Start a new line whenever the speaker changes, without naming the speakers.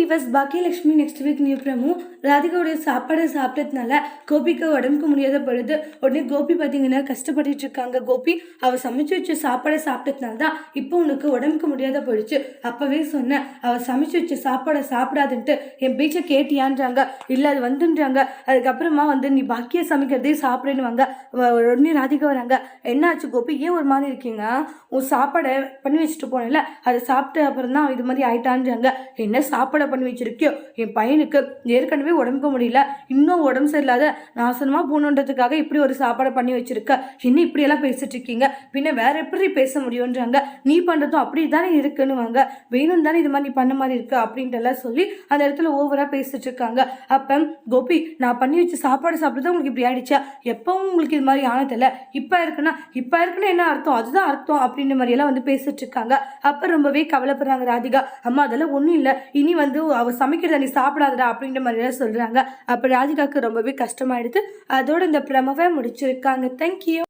Viewers Baakiyalakshmi next week new promo ராதிகாவுடைய சாப்பாடை சாப்பிட்டதுனால கோபிக்கு உடம்புக்கு முடியாத பொழுது உடனே கோபி பார்த்தீங்கன்னா கஷ்டப்பட்டுட்டு இருக்காங்க. கோபி அவ சமைச்சு வச்ச சாப்பாடை சாப்பிட்டதுனால தான் இப்போ உனக்கு உடம்புக்கு முடியாத போயிடுச்சு. அப்போவே சொன்னேன் அவள் சமைச்சு வச்ச சாப்பாடை சாப்பிடாதுன்ட்டு என் பேச்சை கேட்டியான்றாங்க. இல்லை அது வந்துன்றாங்க. அதுக்கப்புறமா வந்து நீ பாக்கிய சமைக்கிறதே சாப்பிடுன்னுவாங்க. வாங்க உடனே ராதிகா வராங்க. என்னாச்சு கோபி? ஏன் ஒரு மாதிரி இருக்கீங்க? உன் சாப்பாடை பண்ணி வச்சுட்டு போனேன்ல. அதை சாப்பிட்ட அப்புறம் தான் இது மாதிரி ஆயிட்டான்றாங்க. என்ன சாப்பிட பண்ணி வச்சிருக்கியோ? என் பையனுக்கு ஏற்கனவே உடம்புக்கு முடியல. இன்னும் உடம்பு சரியில்லாத நாசனமாக போகணுன்றதுக்காக இப்படி ஒரு சாப்பாடை பண்ணி வச்சிருக்க. இன்னும் இப்படியெல்லாம் பேசிட்டு இருக்கீங்க? பின்ன வேற எப்படி பேச முடியுன்றாங்க நீ பண்ணுறதும் அப்படி தானே இருக்குன்னுவாங்க. வேணும் தானே இது மாதிரி நீ பண்ண மாதிரி இருக்கு அப்படின்ட்டு எல்லாம் சொல்லி அந்த இடத்துல ஓவராக பேசிட்டு இருக்காங்க. அப்போ கோபி நான் பண்ணி வச்சு சாப்பாடு சாப்பிட்டு உங்களுக்கு இப்படி ஆயிடுச்சா? எப்பவும் உங்களுக்கு இது மாதிரி ஆனதில்ல இப்போ இருக்குன்னா இப்போ இருக்குன்னா என்ன அர்த்தம்? அதுதான் அர்த்தம் அப்படின்ற மாதிரி எல்லாம் வந்து பேசிட்டு இருக்காங்க. அப்போ ரொம்பவே கவலைப்படுறாங்க ராதிகா. அம்மா அதெல்லாம் ஒன்றும் இல்லை. இனி வந்து அவ சமைக்கிறத நீ சாப்பிடாதடா அப்படின்ற மாதிரி எல்லாம் சொல்றாங்க. அப்போ ராதிகாவுக்கு ரொம்பவே கஷ்டமாயிடுது. அதோட இந்த பிரமவை முடிச்சிருக்காங்க. தேங்க்யூ